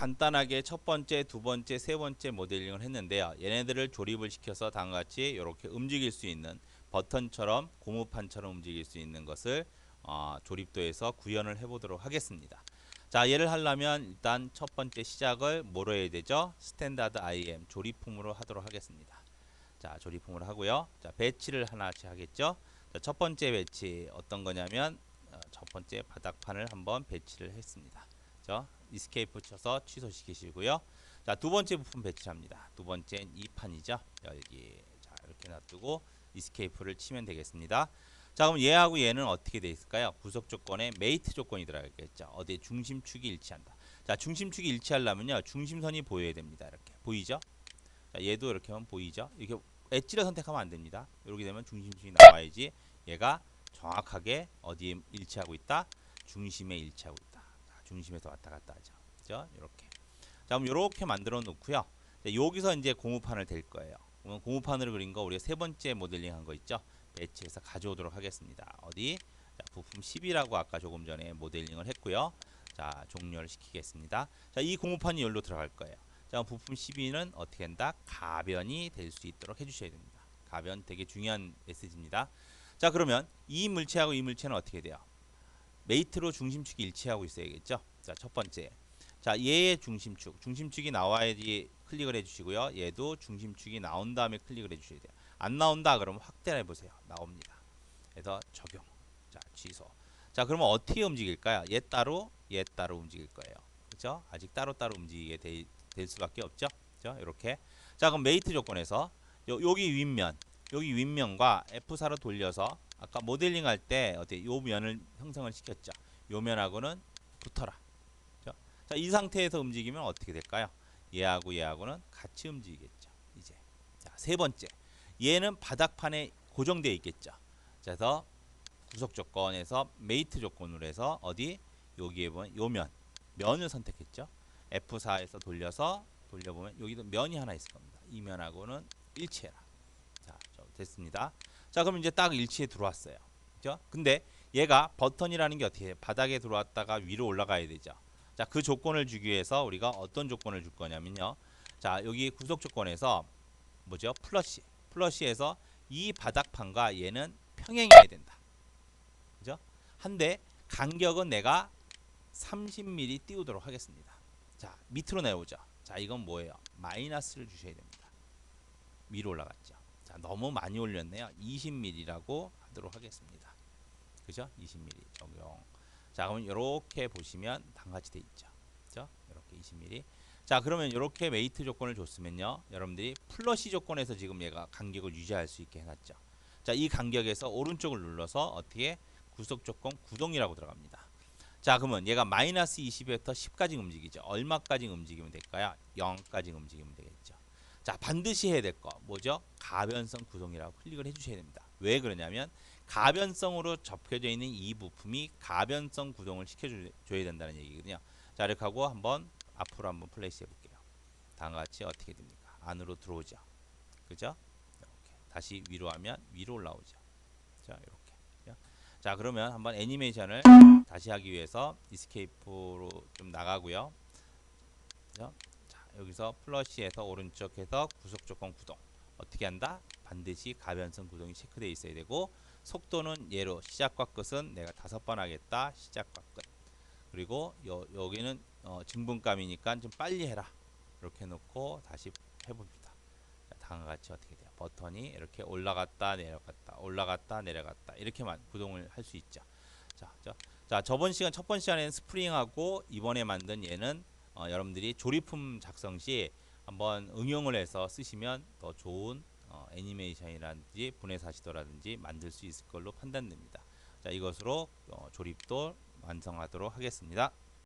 간단하게 첫 번째, 두 번째, 세 번째 모델링을 했는데요. 얘네들을 조립을 시켜서 다음과 같이 이렇게 움직일 수 있는 버튼처럼 고무판처럼 움직일 수 있는 것을 어, 조립도에서 구현을 해보도록 하겠습니다. 자, 얘를 하려면 일단 첫 번째 시작을 뭐로 해야 되죠? 스탠다드 IM 조립품으로 하도록 하겠습니다. 자, 조립품으로 하고요. 자, 배치를 하나씩 하겠죠? 자, 첫 번째 배치 어떤 거냐면 어, 첫 번째 바닥판을 한번 배치를 했습니다. 저 이스케이프 쳐서 취소시키시고요. 자, 두 번째 부품 배치합니다. 두 번째는 이 판이죠. 여기 자, 이렇게 놔두고 이스케이프를 치면 되겠습니다. 자, 그럼 얘하고 얘는 어떻게 돼 있을까요? 구속 조건에 메이트 조건이 들어가겠죠. 어디 중심축이 일치한다. 자, 중심축이 일치하려면요. 중심선이 보여야 됩니다. 이렇게. 보이죠? 자, 얘도 이렇게 하면 보이죠? 이렇게 엣지를 선택하면 안 됩니다. 이렇게 되면 중심축이 나와야지 얘가 정확하게 어디에 일치하고 있다? 중심에 일치하고 있다. 자, 중심에서 왔다 갔다 하죠. 그죠? 이렇게. 자, 그럼 이렇게 만들어 놓고요. 자, 여기서 이제 고무판을 댈 거예요. 그러면 고무판으로 그린 거 우리가 세 번째 모델링 한 거 있죠? 배치해서 가져오도록 하겠습니다. 어디? 자, 부품 10이라고 아까 조금 전에 모델링을 했고요. 자, 종료를 시키겠습니다. 자, 이 고무판이 여기로 들어갈 거예요. 자, 부품 12는 어떻게 한다? 가변이 될 수 있도록 해 주셔야 됩니다. 가변 되게 중요한 메시지입니다. 자, 그러면 이 물체하고 이 물체는 어떻게 돼요? 메이트로 중심축이 일치하고 있어야겠죠? 자, 첫 번째. 자, 얘의 중심축. 중심축이 나와야지 클릭을 해 주시고요. 얘도 중심축이 나온 다음에 클릭을 해 주셔야 돼요. 안 나온다 그러면 확대를 해 보세요. 나옵니다. 그래서 적용. 자, 취소. 자, 그러면 어떻게 움직일까요? 얘 따로, 얘 따로 움직일 거예요. 그죠? 아직 따로따로 움직이게 되, 될 수밖에 없죠. 그죠? 이렇게. 자, 그럼 메이트 조건에서 요, 여기 윗면, 여기 윗면과 F4로 돌려서 아까 모델링 할 때 어때? 요 면을 형성을 시켰죠. 요 면하고는 붙어라. 그죠? 자, 이 상태에서 움직이면 어떻게 될까요? 얘하고 얘하고는 같이 움직이겠죠. 이제. 자, 세 번째. 얘는 바닥판에 고정되어 있겠죠. 자, 그래서 구속 조건에서 메이트 조건으로 해서 어디 여기에 보면 요면 면을 선택했죠. F4에서 돌려서 돌려보면 여기도 면이 하나 있을 겁니다. 이 면하고는 일치해라. 자, 저 됐습니다. 자, 그럼 이제 딱 일치에 들어왔어요. 그죠? 근데 얘가 버튼이라는 게 어떻게 해? 바닥에 들어왔다가 위로 올라가야 되죠. 자, 그 조건을 주기 위해서 우리가 어떤 조건을 줄 거냐면요. 자, 여기 구속 조건에서 뭐죠? 플러시. 플러시에서 이 바닥판과 얘는 평행해야 된다. 그죠? 한데 간격은 내가 30mm 띄우도록 하겠습니다. 자, 밑으로 내오죠. 자, 이건 뭐예요? 마이너스를 주셔야 됩니다. 위로 올라갔죠. 자, 너무 많이 올렸네요. 20mm라고 하도록 하겠습니다. 그죠? 20mm 적용. 자, 그러면 이렇게 보시면 단같이 돼 있죠. 그죠? 이렇게 20mm. 자, 그러면 이렇게 메이트 조건을 줬으면요. 여러분들이 플러시 조건에서 지금 얘가 간격을 유지할 수 있게 해놨죠. 자, 이 간격에서 오른쪽을 눌러서 어떻게 구속 조건 구동이라고 들어갑니다. 자, 그러면 얘가 마이너스 20에부터 10까지 움직이죠. 얼마까지 움직이면 될까요? 0까지 움직이면 되겠죠. 자, 반드시 해야 될 거 뭐죠? 가변성 구동이라고 클릭을 해주셔야 됩니다. 왜 그러냐면 가변성으로 접혀져 있는 이 부품이 가변성 구동을 시켜줘야 된다는 얘기거든요. 자, 이렇게 하고 한번 앞으로 한번 플레이스 해볼게요. 다음과 같이 어떻게 됩니까? 안으로 들어오죠. 그죠? 이렇게 다시 위로 하면 위로 올라오죠. 자, 이렇게. 자, 그러면 한번 애니메이션을 다시 하기 위해서 이스케이프로 좀 나가고요. 그죠? 자, 여기서 플러시에서 오른쪽에서 구속 조건 구동 어떻게 한다? 반드시 가변성 구동이 체크되어 있어야 되고 속도는 얘로 시작과 끝은 내가 다섯 번 하겠다. 시작과 끝. 그리고 여, 여기는 어, 증분감이니까 좀 빨리 해라. 이렇게 놓고 다시 해봅니다. 자, 다음과 같이 어떻게 돼요? 버튼이 이렇게 올라갔다 내려갔다 올라갔다 내려갔다 이렇게만 구동을 할 수 있죠. 자, 자, 자, 저번 시간 첫 번째 시간에는 스프링하고 이번에 만든 얘는 어, 여러분들이 조립품 작성 시 한번 응용을 해서 쓰시면 더 좋은 어, 애니메이션이라든지 분해 사시도라든지 만들 수 있을 걸로 판단됩니다. 자, 이것으로 어, 조립도 완성하도록 하겠습니다.